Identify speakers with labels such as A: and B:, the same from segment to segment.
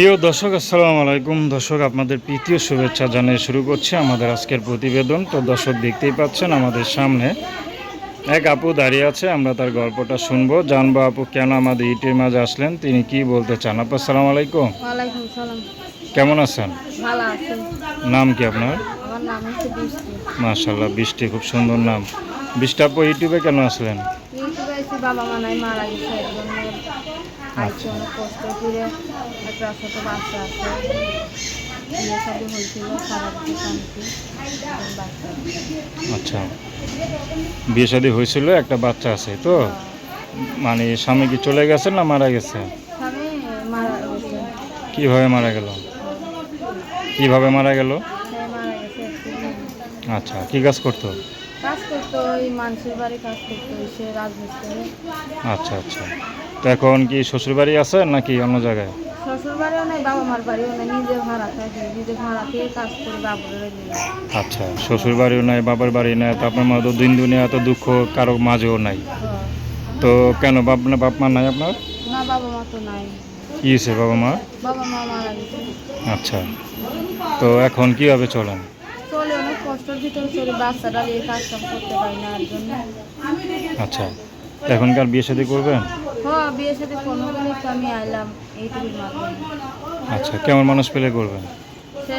A: প্রিয় দর্শক আসসালামু আলাইকুম। দর্শক আপনাদের প্রীতীয় শুভেচ্ছা জানিয়ে শুরু করছি আমাদের আজকের প্রতিবেদন। তো দর্শক দেখতেই পাচ্ছেন আমাদের সামনে এক আপু দাঁড়িয়ে আছে আমরা তার গল্পটা শুনব। জানব আপু কেন আমাদের ইটের মাঝে আসলেন? তিনি কি বলতে চান? আপু আসসালামু আলাইকুম। কেমন আছেন? নাম কি আপনার?
B: হচ্ছে বৃষ্টি।
A: মাশাল্লাহ বৃষ্টি খুব সুন্দর নাম। বৃষ্টি আপু ইউটিউবে কেন আসলেন?
B: বাবা মা নাই মারা গেছে একজন আইসি অনেক কষ্ট করে একটা ছোট বাচ্চা আছে। বিয়ে হয়েছিল সারা।
A: আচ্ছা। বিয়ে শাদী হয়েছিল একটা বাচ্চা আছে তো? মানে স্বামী কি চলে গেছে না মারা গেছে? কীভাবে মারা গেল? কীভাবে মারা গেল?
B: এ।
A: আচ্ছা কি কাজ করতো?
B: কাজ করতো ওই মানুষের বাড়ি কাজ করতো সে রাজমিস্ত্রি।
A: আচ্ছা আচ্ছা। তো এখন কি শ্বশুর বাড়ি আছে নাকি অন্য জায়গায়?
B: শ্বশুর বাড়িও নেই বাবা মার বাড়িও নেই নিজে ভাড়া থাকে নিজে ভাড়া কাজ করে বাবুরে
A: আচ্ছা শ্বশুর বাড়িও নাই বাবার বাড়ি নাই তো আপনার মা তো দিন দুনিয়া এত দুঃখ কারও মাঝেও নাই।
B: হ্যাঁ।
A: তো কেন বাপ না বাপ মা নাই আপনার?
B: না বাবা মা তো নাই।
A: কি হয়েছে বাবা মা
B: বাবা মা মারা গেছে।
A: আচ্ছা। তো এখন কীভাবে চলেন?
B: ভিতরে চলে কাজ কাম করতে পারি না আর জন্য
A: আচ্ছা এখনকার বিয়ে শাদী করবেন
B: হ্যাঁ কোনো তো আমি আইলাম এইটুকুর মাধ্যমে
A: আচ্ছা কেমন মানুষ পেলে করবেন
B: সে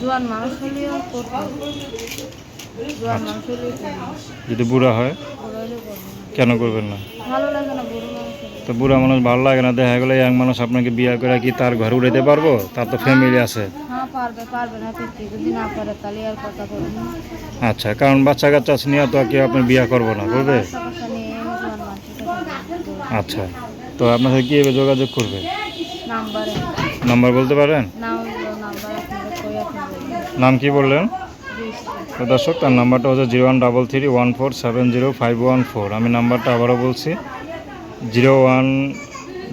B: জোয়ান মানুষ হলেও করতো জোয়ান। মানুষ হলেও
A: যদি বুড়া হয়। কেন করবেন না
B: ভালো লাগে না।
A: তো বুড়া মানুষ ভালো লাগে না দেখা গেলে ইয়াং মানুষ আপনাকে বিয়ে করে কি তার ঘরে উঠাইতে পারব? তার তো ফ্যামিলি আছে।
B: হ্যাঁ
A: আচ্ছা কারণ বাচ্চা কাচ্চা আছে নিয়ে তো আর কি আপনি বিয়ে করব না
B: সাথে করব।
A: আচ্ছা তো আপনার সাথে কীভাবে যোগাযোগ করবে?
B: নাম্বারে।
A: বলতে পারেন?
B: নাম
A: কি বললেন? তো দর্শক তার নাম্বারটা হচ্ছে zero one double three one four seven zero five one four. আমি নাম্বারটা আবারও বলছি। Zero one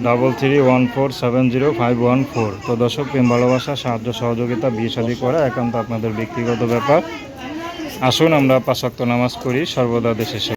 A: double three one four seven zero five one four. তো দর্শক, প্রেম, ভালোবাসা, সাহায্য, সহযোগিতা, বিয়ে শাদী করা একান্ত আপনাদের ব্যক্তিগত ব্যাপার। আসুন আমরা পাশাক্ত নামাজ করি সর্বদা দেশের